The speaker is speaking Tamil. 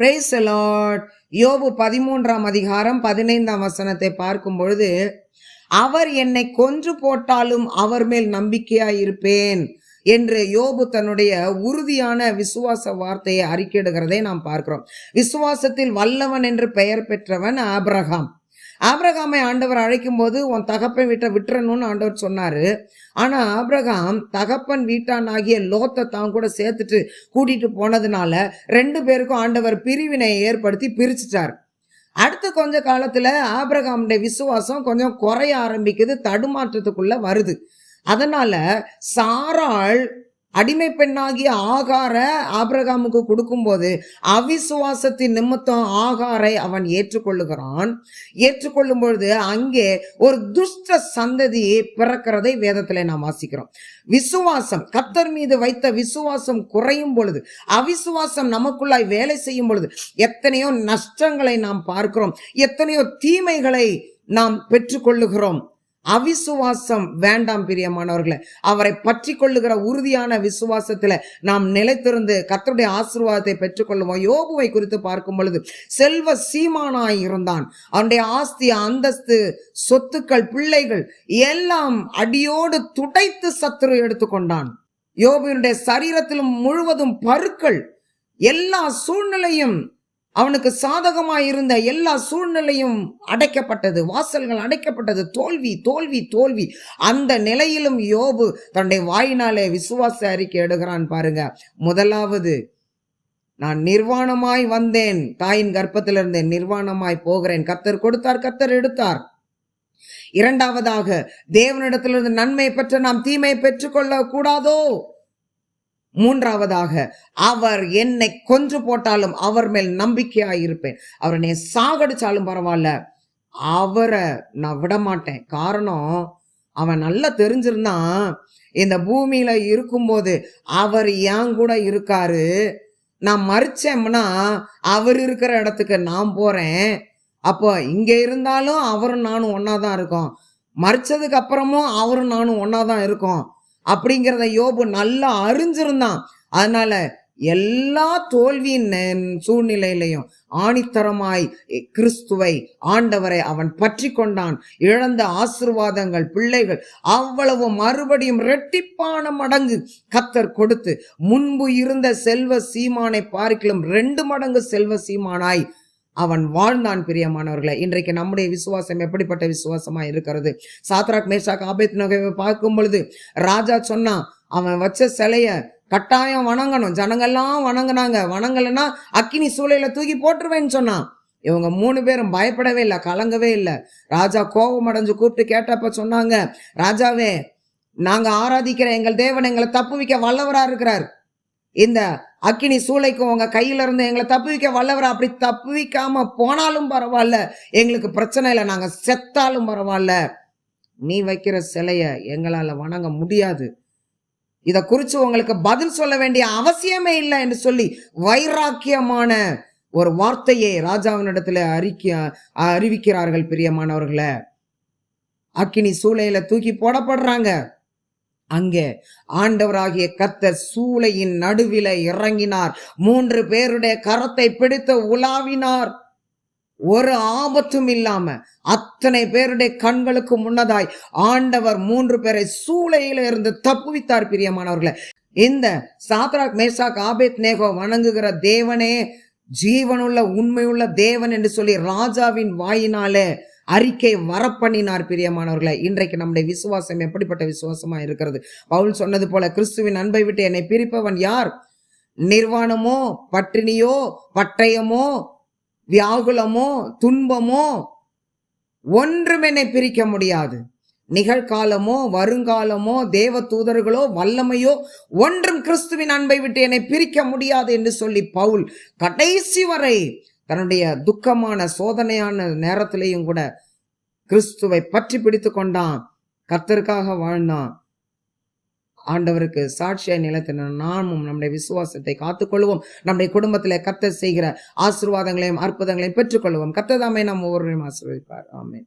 பிரைஸ் லார்ட் யோபு பதிமூன்றாம் அதிகாரம் பதினைந்தாம் வசனத்தை பார்க்கும் பொழுது அவர் என்னை கொன்று போட்டாலும் அவர் மேல் நம்பிக்கையாயிருப்பேன் என்று யோபு தன்னுடைய உறுதியான விசுவாச வார்த்தையை அறிக்கையிடுகிறதை நாம் பார்க்கிறோம். விசுவாசத்தில் வல்லவன் என்று பெயர் பெற்றவன் ஆப்ரஹாம் ஆப்ரகாமை ஆண்டவர் அழைக்கும் போது உன் தகப்பன் வீட்டை விட்டுறணும்னு ஆண்டவர் சொன்னார். ஆனால் ஆப்ரகாம் தகப்பன் வீட்டானாகிய லோத்தை தான் கூட சேர்த்துட்டு கூட்டிகிட்டு போனதுனால ரெண்டு பேருக்கும் ஆண்டவர் பிரிவினை ஏற்படுத்தி பிரிச்சுட்டார். அடுத்த கொஞ்ச காலத்தில் ஆபிரகாமுடைய விசுவாசம் கொஞ்சம் குறைய ஆரம்பிக்குது தடுமாற்றத்துக்குள்ளே வருது. அதனால் சாராள் அடிமை பெண்ணாகிய ஆகார ஆபிரகாமுக்கு கொடுக்கும்போது அவிசுவாசத்தின் நிமித்தம் ஆகாரை அவன் ஏற்றுக்கொள்ளுகிறான். ஏற்றுக்கொள்ளும் பொழுது அங்கே ஒரு துஷ்ட சந்ததி பிறக்கிறதை வேதத்தில் நாம் வாசிக்கிறோம். விசுவாசம் கத்தர் மீது வைத்த விசுவாசம் குறையும் பொழுது அவிசுவாசம் நமக்குள்ளாய் வேலை செய்யும் பொழுது எத்தனையோ நஷ்டங்களை நாம் பார்க்கிறோம். எத்தனையோ தீமைகளை நாம் பெற்றுக்கொள்ளுகிறோம். அவிசுவாசம் வேண்டாம் பிரியமானவர்களை. அவரை பற்றி கொள்ளுகிற உறுதியான விசுவாசத்துல நாம் நிலைத்திருந்து கத்தருடைய ஆசீர்வாதத்தை பெற்றுக்கொள்ளுவோம். யோபுவை குறித்து பார்க்கும் பொழுது செல்வ சீமானாய் இருந்தான். அவனுடைய ஆஸ்தி அந்தஸ்து சொத்துக்கள் பிள்ளைகள் எல்லாம் அடியோடு துடைத்து சத்துரு எடுத்துக்கொண்டான். யோபுவினுடைய சரீரத்திலும் முழுவதும் பருக்கள் எல்லா சூழ்நிலையும் அவனுக்கு சாதகமாக இருந்த எல்லா சூழ்நிலையும் அடைக்கப்பட்டது வாசல்கள் அடைக்கப்பட்டது. தோல்வி தோல்வி தோல்வி. அந்த நிலையிலும் யோபு தன்னுடைய வாயினாலே விசுவாச அறிக்கை எடுகிறான் பாருங்க. முதலாவது நான் நிர்வாணமாய் வந்தேன். தாயின் கர்ப்பத்தில் இருந்தேன் நிர்வாணமாய் போகிறேன். கத்தர் கொடுத்தார் கத்தர் எடுத்தார். இரண்டாவதாக தேவனிடத்திலிருந்து நன்மை பெற்ற நாம் தீமை பெற்றுக்கொள்ள கூடாதோ மூன்றாவதாக அவர் என்னை கொன்று போட்டாலும் அவர் மேல் நம்பிக்கையாக இருப்பேன் அவர் என்னை சாகடிச்சாலும் பரவாயில்ல. அவரை நான் விட மாட்டேன் காரணம் அவன் நல்லா தெரிஞ்சிருந்தான் இந்த பூமியில இருக்கும்போது அவர் ஏன் கூட இருக்காரு. நான் மறிச்சேம்னா அவர் இருக்கிற இடத்துக்கு நான் போறேன். அப்போ இங்க இருந்தாலும் அவரும் நானும் ஒன்னா தான் இருக்கோம். மறிச்சதுக்கு அப்புறமும் அவரும் நானும் ஒன்னா தான் இருக்கோம். அப்படிங்கிறத யோபு நல்லா அறிஞ்சிருந்தான். அதனால எல்லா தோல்வியின் சூழ்நிலையிலையும் ஆணித்தரமாய் கிறிஸ்துவை ஆண்டவரை அவன் பற்றி கொண்டான் இழந்த ஆசிர்வாதங்கள் பிள்ளைகள் அவ்வளவு மறுபடியும் ரெட்டிப்பான மடங்கு கத்தர் கொடுத்து முன்பு இருந்த செல்வ சீமானை பார்க்கலும் ரெண்டு மடங்கு செல்வ சீமானாய் அவன் வாழ்ந்தான் பிரியமானவர்களை. இன்றைக்கு நம்முடைய விசுவாசம் எப்படிப்பட்ட விசுவாசமா இருக்கிறது? சாத்ராக் மேஷாக் ஆபேத் நகைவை பார்க்கும் பொழுது ராஜா சொன்னான் அவன் வச்ச சிலைய கட்டாயம் வணங்கணும். ஜனங்கள்லாம் வணங்கினாங்க. வணங்கலைன்னா அக்கினி சூளையில தூக்கி போட்டுருவேன்னு சொன்னான் இவங்க மூணு பேரும் பயப்படவே இல்லை கலங்கவே இல்லை. ராஜா கோபம் அடைஞ்சு கூப்பிட்டு கேட்டப்ப சொன்னாங்க ராஜாவே நாங்கள் ஆராதிக்கிற எங்கள் தேவன் எங்களை தப்புவிக்க வல்லவராக இருக்கிறார். இந்த அக்கினி சூளைக்கும் உங்க கையில இருந்து எங்களை தப்புவிக்க வல்லவர்? அப்படி தப்புவிக்காம போனாலும் பரவாயில்ல. எங்களுக்கு பிரச்சனை இல்லை. நாங்க செத்தாலும் பரவாயில்ல. நீ வைக்கிற சிலைய எங்களால வணங்க முடியாது. இதை குறித்து உங்களுக்கு பதில் சொல்ல வேண்டிய அவசியமே இல்லை என்று சொல்லி வைராக்கியமான ஒரு வார்த்தையை ராஜாவினிடத்துல அறிக்க அறிவிக்கிறார்கள் பிரியமானவர்களை. அக்கினி சூளையில தூக்கி போடப்படுறாங்க. அங்கே ஆண்டவராகிய கர்த்தர் சூளையின் நடுவில இறங்கினார். மூன்று பேருடைய கரத்தை பிடித்து உலாவினார். ஒரு ஆபத்தும் இல்லாம அத்தனை பேருடைய கண்களுக்கு முன்னதாய் ஆண்டவர் மூன்று பேரை சூளையில இருந்து தப்புவித்தார் பிரியமானவர்களை. இந்த சாத்ராக் மேசாக் ஆபேத் நேகோ வணங்குகிற தேவனே ஜீவனுள்ள உண்மையுள்ள தேவன் என்று சொல்லி ராஜாவின் வாயினாலே அறிக்கை வரப்பண்ணினார் பிரியமானவர்களை. இன்றைக்கு நம்முடைய விசுவாசம் எப்படிப்பட்ட விசுவாசமாக இருக்கிறது? பவுல் சொன்னது போல கிறிஸ்துவின் அன்பை விட்டு என்னை பிரிப்பவன் யார்? நிர்வாணமோ பட்டினியோ பட்டயமோ வியாகுலமோ துன்பமோ ஒன்றும் என்னை பிரிக்க முடியாது. நிகழ்காலமோ வருங்காலமோ தேவ தூதர்களோ வல்லமையோ ஒன்றும் கிறிஸ்துவின் அன்பை விட்டு என்னை பிரிக்க முடியாது என்று சொல்லி பவுல் கடைசி வரை தன்னுடைய துக்கமான சோதனையான நேரத்திலையும் கூட கிறிஸ்துவை பற்றி பிடித்து கொண்டான். கர்த்தருக்காக வாழ்ந்தான். ஆண்டவருக்கு சாட்சியாய் நிலத்தின நாமும் நம்முடைய விசுவாசத்தை காத்துக்கொள்வோம். நம்முடைய குடும்பத்தில் கர்த்தர் செய்கிற ஆசீர்வாதங்களையும் அற்புதங்களையும் பெற்றுக்கொள்வோம். கர்த்தர் தாமே நம்ம ஒவ்வொருவரையும் ஆசீர்வதிப்பார். ஆமே